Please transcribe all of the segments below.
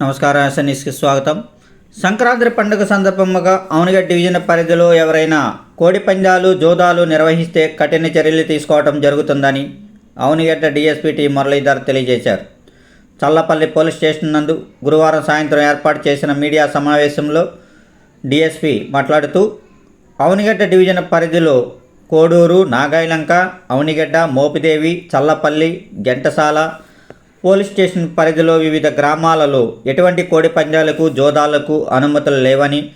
నమస్కారం ఎస్ఎన్ఎస్కి స్వాగతం. సంక్రాంతి పండుగ సందర్భంగా అవనిగడ్ డివిజన్ పరిధిలో ఎవరైనా కోడి పందాలు జోదాలు నిర్వహిస్తే కఠిన చర్యలు తీసుకోవడం జరుగుతుందని అవనిగడ్డ డిఎస్పీ టి. మురళీధర్ తెలియజేశారు. చల్లపల్లి పోలీస్ స్టేషన్ నందు గురువారం సాయంత్రం ఏర్పాటు చేసిన మీడియా సమావేశంలో డిఎస్పీ మాట్లాడుతూ అవునిగడ్డ డివిజన్ పరిధిలో కోడూరు నాగాయలంక అవునిగడ్డ మోపిదేవి చల్లపల్లి గంటసాల పోలీస్ స్టేషన్ పరిధిలో వివిధ గ్రామాలలో ఎటువంటి కోడి పందాలకు జోదాలకు అనుమతులు లేవని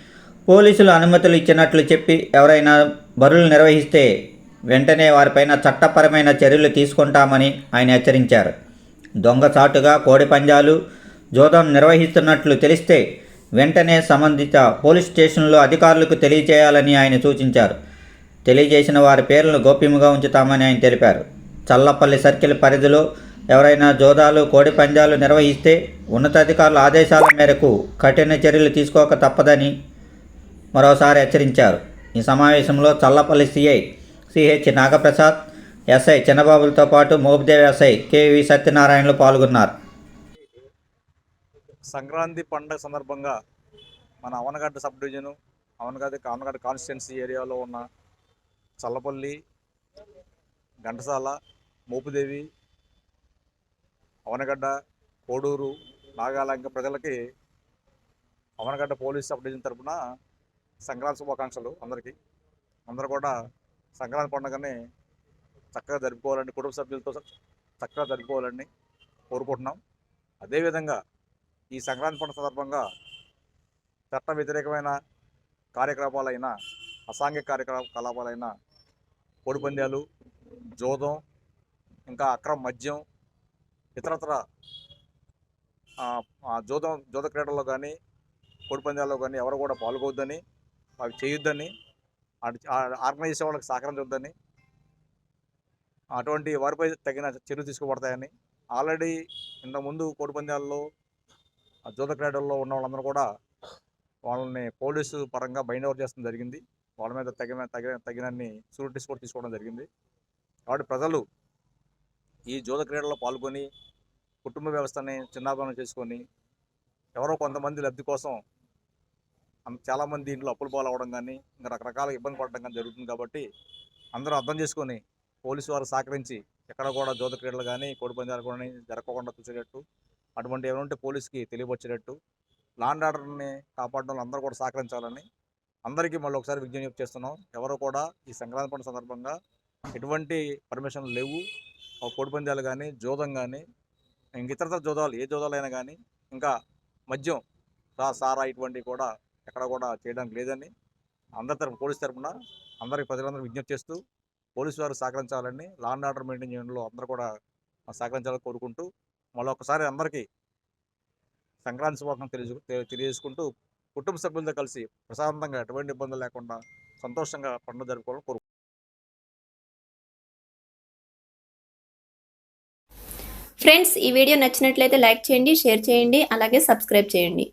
పోలీసులు అనుమతులు ఇచ్చినట్లు చెప్పి ఎవరైనా బరులు నిర్వహిస్తే వెంటనే వారిపైన చట్టపరమైన చర్యలు తీసుకుంటామని ఆయన హెచ్చరించారు. దొంగచాటుగా కోడి పంజాలు జోదం నిర్వహిస్తున్నట్లు తెలిస్తే వెంటనే సంబంధిత పోలీస్ స్టేషన్లో అధికారులకు తెలియజేయాలని ఆయన సూచించారు. తెలియజేసిన వారి పేర్లను గోప్యంగా ఉంచుతామని ఆయన తెలిపారు. చల్లపల్లి సర్కిల్ పరిధిలో ఎవరైనా జోదాలు కోడి పందాలు నిర్వహిస్తే ఉన్నతాధికారుల ఆదేశాల మేరకు కఠిన చర్యలు తీసుకోక తప్పదని మరోసారి హెచ్చరించారు. ఈ సమావేశంలో Challapalli CI CH Nagaprasad SI చిన్నబాబులతో పాటు మోబ్దేవ్ ఎస్ఐ కేవి సత్యనారాయణలు పాల్గొన్నారు. సంక్రాంతి పండుగ సందర్భంగా మన Avanigadda sub division Avanigadda Avanigadda constituency ఏరియాలో ఉన్న చల్లపల్లి ఘంటసాల మోపుదేవి అవనగడ్డ కోడూరు నాగాలంక ప్రజలకి అవనగడ్డ పోలీస్ సబ్ డివిజన్ తరఫున సంక్రాంతి శుభాకాంక్షలు అందరికీ. అందరూ కూడా సంక్రాంతి పండుగని చక్కగా జరుపుకోవాలని కుటుంబ సభ్యులతో చక్కగా జరుపుకోవాలని కోరుకుంటున్నాం. అదేవిధంగా ఈ సంక్రాంతి పండుగ సందర్భంగా చట్ట వ్యతిరేకమైన కార్యకలాపాలైన అసాంఘిక కార్యకలాపాలైన కోడిపందాలు జోదం ఇంకా అక్రమ మద్యం ఇతరత్ర ఆ, ఆ జోదం జోద క్రీడల్లో కానీ కోడిపందాల్లో కానీ ఎవరు కూడా పాల్గొద్దని అవి చేయొద్దని ఆర్గనైజ్ చేసే వాళ్ళకి సహకరించొద్దని అటువంటి వారిపై తగిన చర్యలు తీసుకోబడతాయని ఆల్రెడీ ఇంతకుముందు కోడిపందాల్లో ఆ జూద క్రీడల్లో ఉన్న వాళ్ళందరూ కూడా వాళ్ళని పోలీసు పరంగా బైండ్ ఓవర్ చేస్తడం జరిగింది. వాళ్ళ మీద తగిన తగిన తగినన్ని షూరిటీస్ కూడా తీసుకోవడం జరిగింది. కాబట్టి ప్రజలు ఈ జూద క్రీడల్లో పాల్గొని కుటుంబ వ్యవస్థని చిన్నాభానం చేసుకొని ఎవరో కొంతమంది లబ్ధి కోసం చాలామంది ఇంట్లో అప్పులు పాలవడం కానీ ఇంకా రకరకాల ఇబ్బంది పడడం కానీ జరుగుతుంది కాబట్టి అందరూ అర్థం చేసుకొని పోలీసు వారు సహకరించి ఎక్కడ కూడా జూద క్రీడలు కానీ కోడిపందాలు కానీ జరగకుండా చూసేటట్టు అటువంటి ఏమైనా పోలీసుకి పోలీస్కి తెలియపరిచేటట్టు లాండ్ ఆర్డర్ని కాపాడడంలో అందరూ కూడా సహకరించాలని అందరికీ మళ్ళీ ఒకసారి విజ్ఞప్తి చేస్తున్నాం. ఎవరు కూడా ఈ సంక్రాంతి పండుగ సందర్భంగా ఎటువంటి పర్మిషన్లు లేవు. కోడిపందాలు కానీ జోదం కానీ ఇంక ఇతరతర జోదాలు ఏ జోదాలైనా కానీ ఇంకా మద్యం సా సారా ఇటువంటివి కూడా ఎక్కడ కూడా చేయడానికి లేదని అందరి తరఫున పోలీస్ తరఫున అందరికి ప్రజలందరూ విజ్ఞప్తి చేస్తూ పోలీసు వారు సహకరించాలని లాండ్ ఆర్డర్ మెయింటైన్ చేయడంలో అందరూ కూడా సహకరించాలని కోరుకుంటూ మళ్ళీ ఒకసారి అందరికీ సంక్రాంతి శుభాకాంక్షలు తెలియజు తెలియజేసుకుంటూ కుటుంబ సభ్యులతో కలిసి ప్రశాంతంగా ఎటువంటి ఇబ్బందులు లేకుండా సంతోషంగా పండుగ జరుపుకోవాలని కోరుకుంటున్నాను ఫ్రెండ్స్ ఈ వీడియో నచ్చినట్లయితే లైక్ చేయండి షేర్ చేయండి అలాగే సబ్స్క్రైబ్ చేయండి.